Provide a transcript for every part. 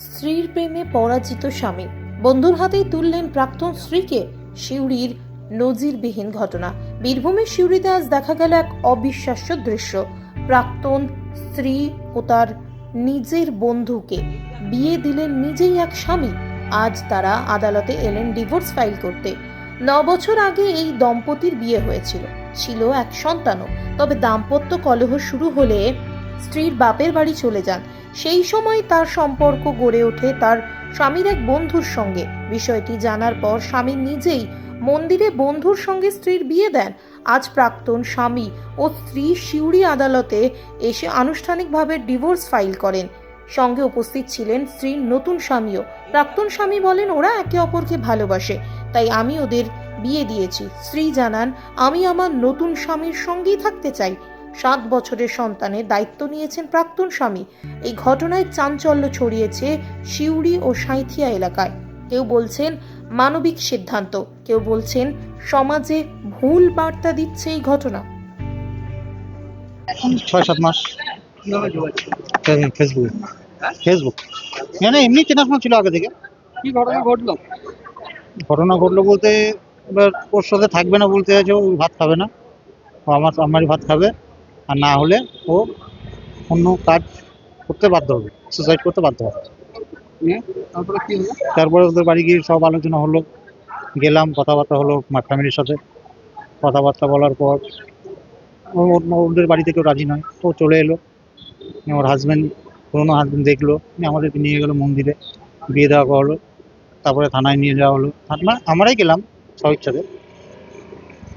স্ত্রীর প্রেমে পরাজিত স্বামী। বন্ধুর হাতেই তুললেন প্রাক্তন স্ত্রীকে, শিউরির নজিরবিহীন ঘটনা। বীরভূমের শিউরিতে আজ দেখা গেল এক অবিশ্বাস্য দৃশ্য। প্রাক্তন স্ত্রী ও তার নিজের বন্ধুকে বিয়ে দিলেন নিজেই এক স্বামী। আজ তারা আদালতে এলেন ডিভোর্স ফাইল করতে। ন বছর আগে এই দম্পতির বিয়ে হয়েছিল। ছিল এক সন্তানও। তবে দাম্পত্য কলহ শুরু হলে স্ত্রীর বাপের বাড়ি চলে যান। সেই সময় তার সম্পর্ক গড়ে ওঠে তার স্বামীর এক বন্ধুর সঙ্গে। বিষয়টি জানার পর স্বামী নিজেই মন্দিরে বন্ধুর সঙ্গে স্ত্রীর বিয়ে দেন। আজ প্রাক্তন স্বামী ও স্ত্রী শিউড়ি আদালতে এসে আনুষ্ঠানিকভাবে ডিভোর্স ফাইল করেন। সঙ্গে উপস্থিত ছিলেন স্ত্রীর নতুন স্বামীও। প্রাক্তন স্বামী বলেন, ওরা একে অপরকে ভালোবাসে, তাই আমি ওদের বিয়ে দিয়েছি। স্ত্রী জানান, আমি আমার নতুন স্বামীর সঙ্গেই থাকতে চাই। সাত বছরের সন্তানের দায়িত্ব নিয়েছেন প্রাক্তন স্বামী। এই ঘটনায় চাঞ্চল্য ছড়িয়েছে শিউড়ি ও সাঁইথিয়া এলাকায়। কেউ বলছেন মানবিক সিদ্ধান্ত কেউ বলছেন সমাজে ভুল বার্তা দিচ্ছে এই ঘটনা। ছয় সাত মাস ফেসবুকে ফেসবুক মানে এমনি চেনাশোনা ছিল আগে থেকে। কি ঘটনা ঘটলো? ঘটনা ঘটলো বলতে এবার ওর সাথে থাকবে না বলতে আছে ও ভাত খাবে না। ও আমার আমারই ভাত খাবে। আর না হলে ও অন্য কাজ করতে বাধ্য হবে সুসাইড করতে বাধ্য হবে। তারপরে কি হলো? তারপরে ওদের বাড়ি গিয়ে সব আলোচনা হলো গেলাম কথাবার্তা হলো ফ্যামিলির সাথে। কথাবার্তা বলার পর ওদের বাড়িতে কেউ রাজি নয় তো চলে এলো। ওর হাজব্যান্ড পুরোনো হাজব্যান্ড দেখল আমাদেরকে নিয়ে গেলো মন্দিরে বিয়ে দেওয়া হলো তারপরে থানায় নিয়ে যাওয়া হলো। থানা আমরাই গেলাম স্বইচ্ছাতে।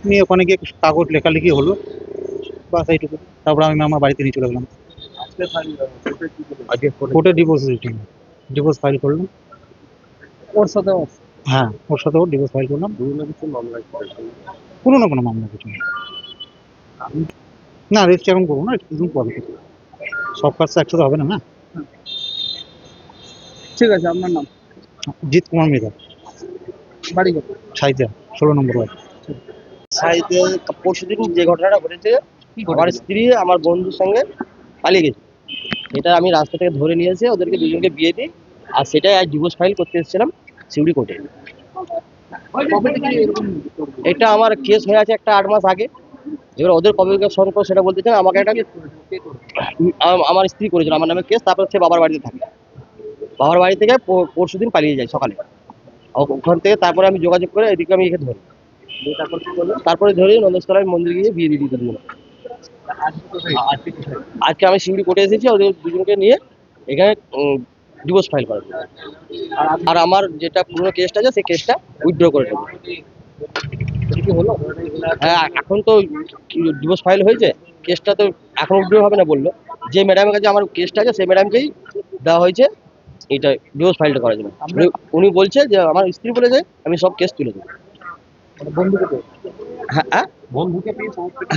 নিয়ে ওখানে গিয়ে কাগজ লেখালেখি হলো। বাস এইটুকু। তারপরে আমি আমার বাড়িতে নিয়ে চলে গেলাম। কোর্টে ডিভোর্স ডিভোর্স ফাইল করলাম। ওর সাথে হ্যাঁ ওর সাথে ওর ডিভোর্স ফাইল করলাম কোনো না কোনো মামলা কিছু না রেজিস্ট্রি এখন করব না একটু পরে। সব কাজ তো একসাথে হবে না না? ঠিক আছে আপনার নাম? জিৎ কুমার মেধা। বাড়ি ষোলো নম্বর সাইডে পরশু দিন যে ঘটনাটা ঘটেছে আমার স্ত্রী আমার বন্ধুর সঙ্গে পালিয়ে গেছে। এটা আমি রাস্তা থেকে ধরে নিয়ে এসে ওদেরকে দুজনকে বিয়ে দিই। আর সেটাই আজ ডিভোর্স ফাইল করতে এসেছিলাম সিউড়ি কোর্টে? এটা আমার কেস হয়ে আছে একটা আট মাস আগে। এবার ওদের কবে সলভ করে সেটা বলতে চান আমাকে একটা আমার স্ত্রী করেছিল। আমার নামে কেস তারপর সে বাবার বাড়িতে থাকে। বাবার বাড়ি থেকে পরশু দিন পালিয়ে যায় সকালে। ওখান থেকে তারপরে আমি যোগাযোগ করে এদিকে আমি এখানে ধরি। তারপর ধরে নন্দস্তলায় মন্দির গিয়ে বিয়ে দিয়ে দিতে আজকে আমি শিউড়ি কোর্টে এসেছি, ওদের দুজনকে নিয়ে এখানে ডিভোর্স ফাইল করার জন্য। আর আমার যেটা পুরো কেসটা আছে, সেই কেসটা উইথড্র করে হলো? হ্যাঁ এখন তো ডিভোর্স ফাইল হয়েছে কেসটা তো এখন উইথড্র হবে না বলল। যে ম্যাডামের কাছে আমার কেসটা আছে, সেই ম্যাডামকেই দেওয়া হয়েছে, এটা ডিভোর্স ফাইলটা করার জন্য। উনি- বলছে যে, আমার স্ত্রী বলে বলেছে, আমি সব কেস তুলে দেবো। বন্ধুকে হ্যাঁ হ্যাঁ?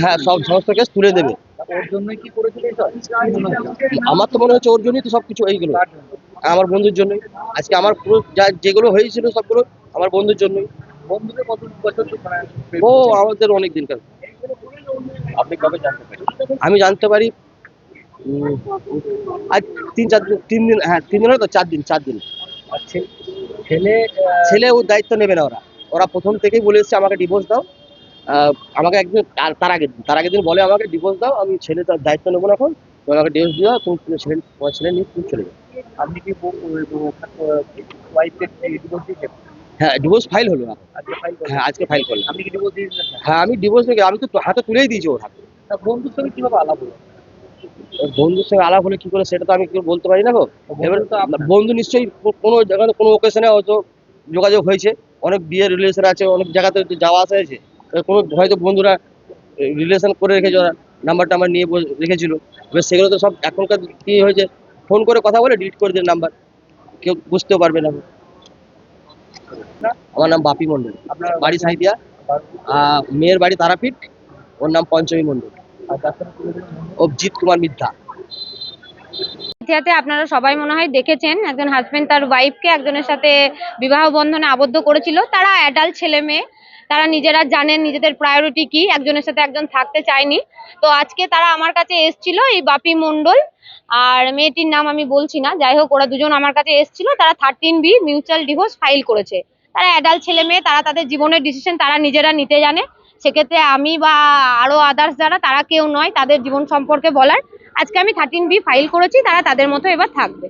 হ্যাঁ সব সমস্ত কেস তুলে দেবে। ওর? আমার তো মনে হচ্ছে ওর জন্যই তো সব কিছু এইগুলো। আমার বন্ধুর জন্যই। আজকে আমার পুরো যা যেগুলো হয়েছিল সবগুলো আমার বন্ধুর জন্যই। ও আমাদের অনেক দিনকার। আপনি কবে জানতে আমি জানতে পারি আজ তিন চার দিন তিন দিন হ্যাঁ তিন দিন তো চার দিন চার দিন। ছেলে ছেলে ও দায়িত্ব নেবে না ওরা। ওরা প্রথম থেকেই বলে এসছে আমাকে ডিভোর্স দাও। আমাকে একদিন তার আগের দিন তার আগের দিন বলে আমাকে ডিভোর্স দাও আমি ছেলে তার দায়িত্ব নেব না এখন তুমি আমাকে ডিভোর্স দিও তুমি ছেলে তোমার ছেলে নিয়ে তুমি চলে যাও। আপনি কি হ্যাঁ ডিভোর্স ফাইল হলো ফাইল হ্যাঁ আজকে ফাইল করলাম। আপনি কি ডিভোর্স দিয়েছেন? হ্যাঁ আমি ডিভোর্স আমি তো হাতে তুলেই দিয়েছি ওর হাতে। বন্ধুর সঙ্গে কীভাবে আলাপ হলো? বন্ধুর সঙ্গে আলাপ হলে কি করে সেটা তো আমি কি বলতে পারি না গো? এবার। বন্ধু নিশ্চয়ই কোনো জায়গাতে কোনো ওকেশনে হয়তো যোগাযোগ হয়েছে। অনেক বিয়ের রিলেশন আছে অনেক জায়গাতে যাওয়া আসা হয়েছে। কোনো হয়তো বন্ধুরা রিলেশন করে রেখেছে ওরা নাম্বার টাম্বার নিয়ে রেখেছিল। এবার সেগুলো তো সব এখনকার কি হয়েছে ফোন করে কথা বলে ডিলিট করে দেন নাম্বার কেউ বুঝতেও পারবে না। আমার নাম বাপি মণ্ডল। আপনার বাড়ি সাইদিয়া আহ, মেয়ের বাড়ি তারাপীঠ। ওর নাম পঞ্চমী বন্ধু। অভিজিৎ কুমার মিথ্যা আপনারা সবাই মনে হয় দেখেছেন একজন হাজবেন্ড তার ওয়াইফকে একজনের সাথে বিবাহ বন্ধনে আবদ্ধ করেছিল। তারা অ্যাডাল্ট ছেলে মেয়ে। তারা নিজেরা জানেন নিজেদের প্রায়োরিটি কি, একজনের সাথে একজন থাকতে চায়নি। তো আজকে তারা আমার কাছে এসছিল এই বাপি মণ্ডল, আর মেয়েটির নাম আমি বলছি না, যাই হোক ওরা দুজন আমার কাছে এসছিল, তারা thirteen B mutual divorce file করেছে। তারা অ্যাডাল্ট ছেলে মেয়ে, তারা তাদের জীবনের ডিসিশন তারা নিজেরা নিতে জানে। সেক্ষেত্রে আমি বা আরও আদার্স যারা, তারা কেউ নয়, তাদের জীবন সম্পর্কে বলার। আজকে আমি থার্টিন বি ফাইল করেছি, তারা তাদের মতো এবার থাকবে।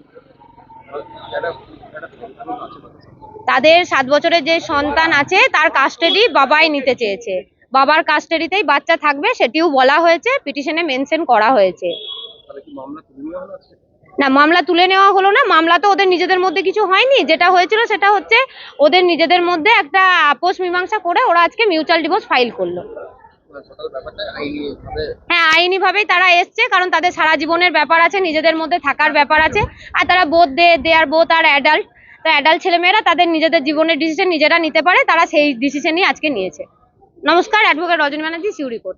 তাদের সাত বছরের যে সন্তান আছে তার কাস্টাডি বাবাই নিতে চেয়েছে। বাবার কাস্টাডিতেই বাচ্চা থাকবে সেটিও বলা হয়েছে পিটিশনে মেনশন করা হয়েছে। না মামলা তুলে নেওয়া হলো না মামলা তো ওদের নিজেদের মধ্যে কিছু হয়নি। যেটা হয়েছিল সেটা হচ্ছে ওদের নিজেদের মধ্যে একটা আপোষ মীমাংসা করে ওরা আজকে মিউচুয়াল ডিভোর্স ফাইল করল। হ্যাঁ আইনি ভাবেই তারা এসছে কারণ তাদের সারা জীবনের ব্যাপার আছে নিজেদের মধ্যে থাকার ব্যাপার আছে। আর তারা বোধ দে দে আর বোধ আর অ্যাডাল্ট তো অ্যাডাল্ট ছেলেমেয়েরা তাদের নিজেদের জীবনের ডিসিশন নিজেরা নিতে পারে, তারা সেই ডিসিশনই আজকে নিয়েছে। নমস্কার অ্যাডভোকেট রজনী ব্যানার্জি সিউড়ি কোর্ট